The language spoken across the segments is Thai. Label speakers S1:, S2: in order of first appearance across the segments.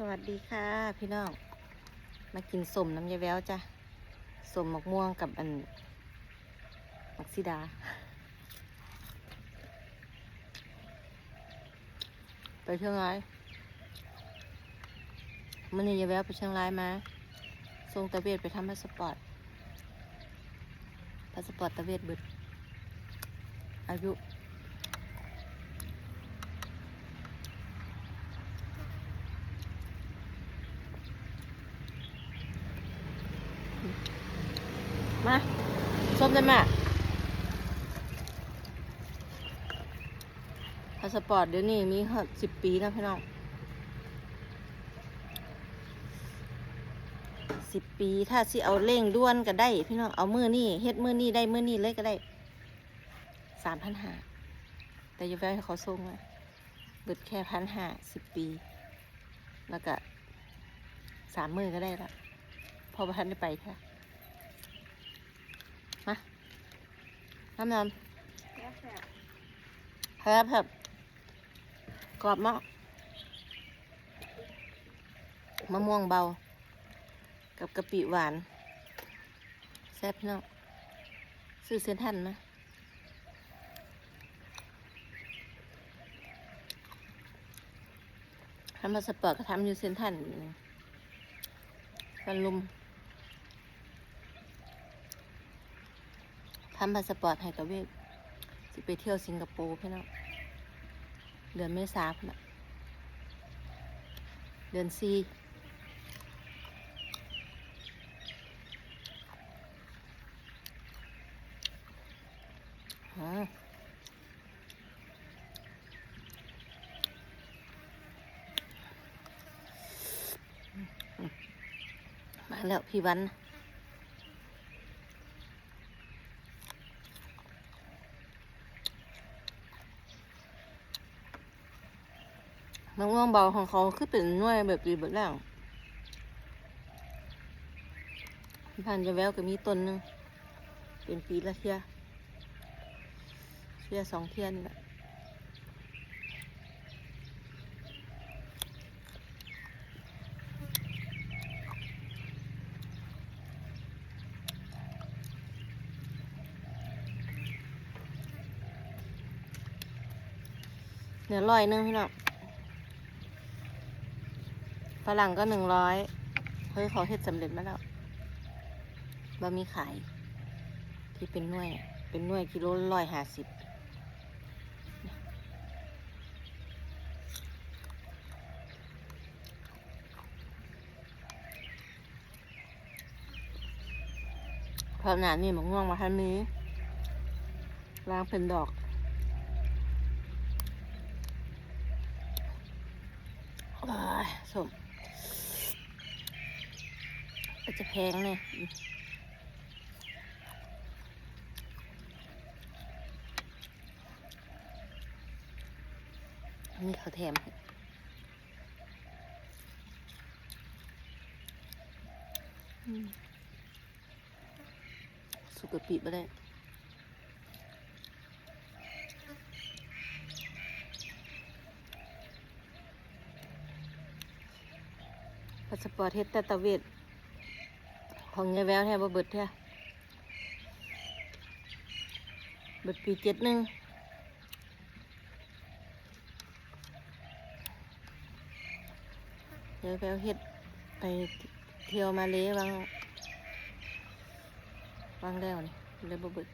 S1: สวัสดีค่ะ พี่น้อง มากินสมน้ำยาแววจ้ะสมมะม่วงกับอันมักซิดา ไปเชียงรายมันนี่ยาแววไปเชียงรายมาส่งตะเวทไปทำพาสปอร์ตพาสปอร์ตตะเวทเบิดอายุ มาส้มได้ไหมพา สปอร์ตเดี๋ยวนี้มีหกสิบปีแล้วพี่น้องสิบปี ถ้าสิเอาเร่งด้วนก็ได้ พี่น้องเอามือนี่เฮ็ดมือนี่ได้มือนี่เลยก็ได้สามพันห้าแต่อยังไว้ให้เขาส่งมาเบิดแค่พันห้าสิบปี แล้วก็สามมือก็ได้ละพอประทันได้ไปค่ะมาน้ำน้ำครับครับ กรอบมากมะม่วงเบา กับกะปิหวาน แซ่บพี่น้องซื้อเซนทันนะทำมาสปอร์ตก็ทำอยู่เซนทันกันลุมทำพาสปอร์ตให้กับเวทสิไปเที่ยวสิงคโปร์พี่น้อง เดือนเมษาพี่น้องเดือนซีอ่มาแล้วพี่วัน มะม่วงเบาของเขาคือเป็นหน่วยแบบดีแบบแรงพันจะแววก็มีต้นหนึง เป็นปีละเทียเทียสองเทียนแหละเดี๋ยวลอยนึงพี่น้อง ฝรั่งก็หนึ่งร้อยเฮ้ยเขาเฮ็ดสำเร็จมาแล้วบะมีขาย ที่เป็นหน่วย เป็นหน่วยกิโลร้อยห้าสิบพอหนานี่หมกง่วงมาทันนี้วางเป็นดอกอ้ยสม จะแพงเนี่ยนี่เขาแถมให้สุกปิบ่ได้พาสปอร์ตเฮ็ดแต่ตะเวท ของยายแววแท้บ่เบิดแท้เบิดปีเจ็ดหนึ่งยายแววเฮ็ดไปเที่ยวมาเลวังวังแล้วนี่เลยบ่เบิด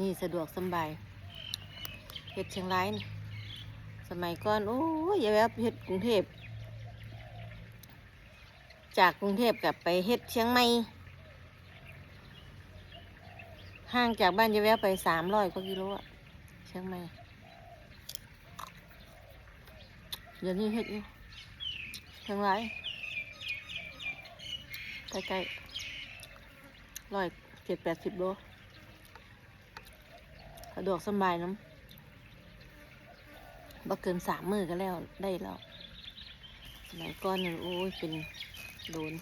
S1: นี้สะดวกสบายเฮ็ดเชียงรายสมัยก่อนโอ้ยยาแววเฮ็ดกรุงเทพจากกรุงเทพกลับไปเฮ็ดเชียงใหม่ห่างจากบ้านยายแววไปสามร้อยกว่ากิโลอะเชียงใหม่เดี๋ยวนี้เฮ็ดอยู่เชียงรายใกล้ๆร้อยเจ็ดแปดสิบโล สะดวกสบายน้ำบ่เกินสามมือก็แล้วได้แล้วสมัยก่อนนี่โอ้ยเป็นโดน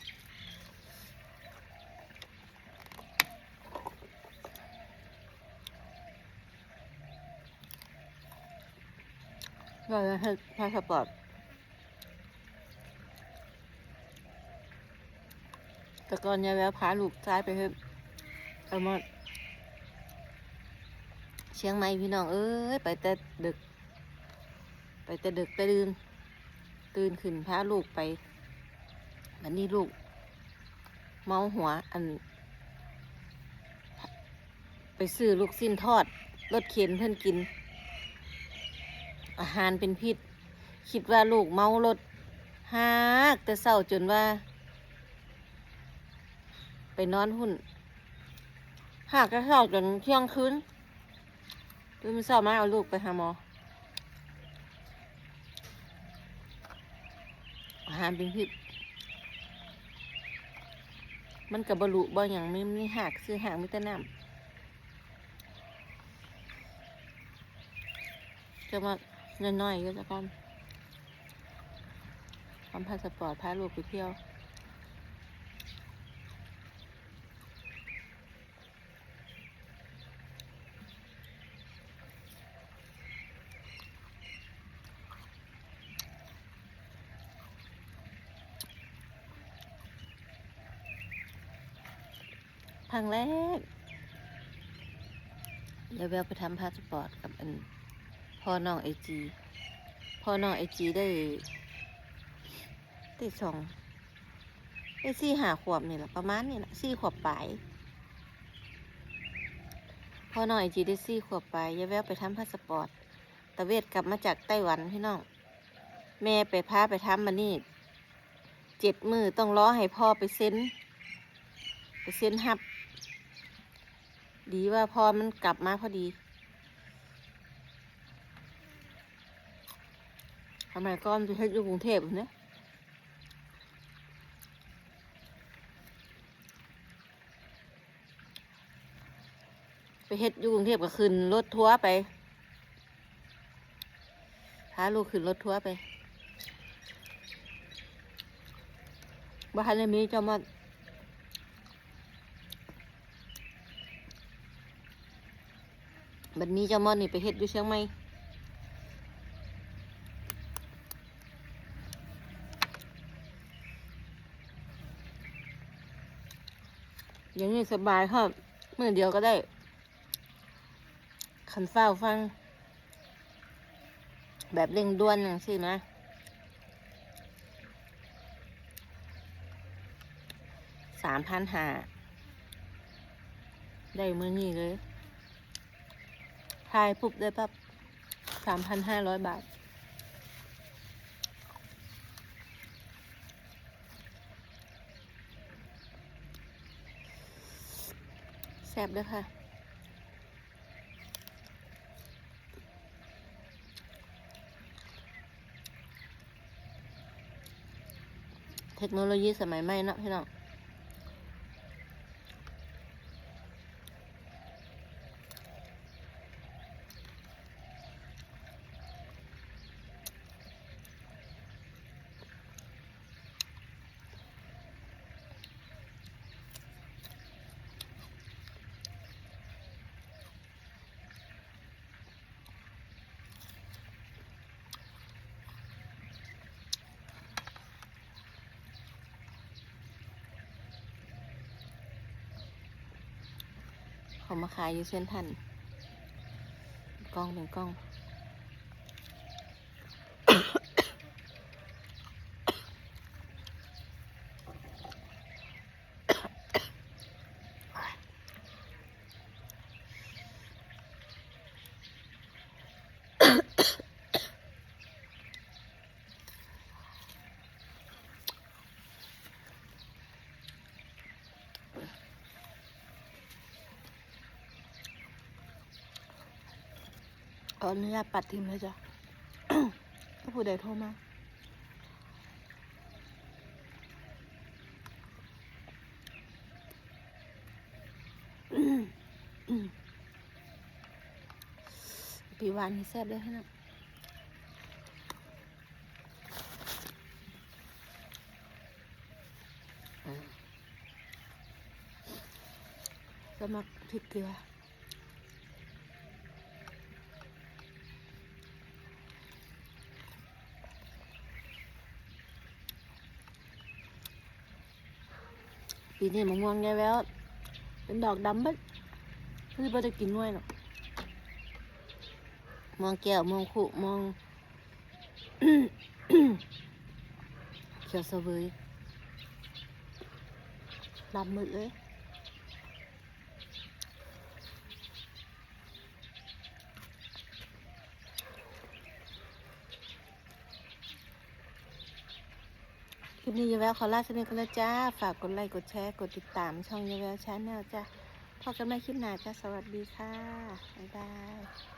S1: ก็ให้พาสปอร์ตแต่ก่อนยายแววพาลูกชายไปเฮ็ดเอามา เชียงใหม่พี่น้องเอ้ยไปแต่ดึก ไปแต่ดึกแต่ดื่นตื่นขึ้นพาลูกไปวันนี้ลูก เมาหัวอัน ไปซื้อลูกสิ้นทอดรถเข็นเพื่อนกิน อาหารเป็นพิษ คิดว่าลูกเมารถหากแต่เศร้าจนว่า ไปนอนหุ่นหากแต่เศร้าจนเที่ยงคืน ตื่นมาเศร้ามาเอาลูกไปหาหมออาหารเป็นพิษมันกับบรุบ่อย่างไม่ไม่หักซื้อหางมิตรน้ำจะมาน้อยๆก็จะกันทำพาสปอร์ตพาลูกไปเที่ยว รั้งแรก เดี๋ยวแววไปทำพาสปอร์ตกับอันพ่อน้องไอจีพ่อน้องไอจีได้ได้สองได้สี่หาขวบนี่แหละประมาณนี่แหละสี่ขวบปลายพ่อน้องไอจีได้สี่ขวบปลายยายแววไปทำพาสปอร์ตตะเวทกลับมาจากไต้หวันพี่น้องแม่ไปพาไปทำมานี่เจ็ดมือต้องรอให้พ่อไปเซ็นไปเซ็นหับ ดีว่าพอมันกลับมาพอดีทำไมก้อนไปเฮ็ดอยู่กรุงเทพเนี่ยไปเฮ็ดอยู่กรุงเทพก็ขึ้นรถทัวร์ไปพาลูกขึ้นรถทัวร์ไปบ้านเลยมีเจ้ามา บัดนี้เจ้ามอนนี่ไปเฮ็ดอยู่เชียงใหม่อย่างนี้สบายครับเมื่อเดียวก็ได้ ขันเฝ้าฟัง แบบเร่งด่วนอย่างสินะสามพันหาได้เมื่อนี้เลย ทายปุ๊บได้ปั๊บสามพันห้าร้อยบาทแซ่บด้วยค่ะเทคโนโลยีสมัยใหม่นะพี่น้อง เขามาขายอยู่เส้นทันกล้องเป็นกล้อง ขออนุญาตปัดทิมเลยจ้ะถ้ผู้ใดโทรมาปีวานนี่แซ่บเลยนะสมัครพริกเกลือ ปีนี้มะม่วงไงแววเป็นดอกดำบัดคือบ่ได้กินด้วยหรอกมองแก้วมองขุมองเขียวเสวยดำหมดเลย ลิปนี้ยาแววขอลาสนิทกันแล้วจ้า ฝากกดไลค์ กดแชร์ กดติดตามช่องยาแววชาแนลจ้าพอกันใหม่คลิปหน้าจ้า สวัสดีค่ะ บ๊ายบาย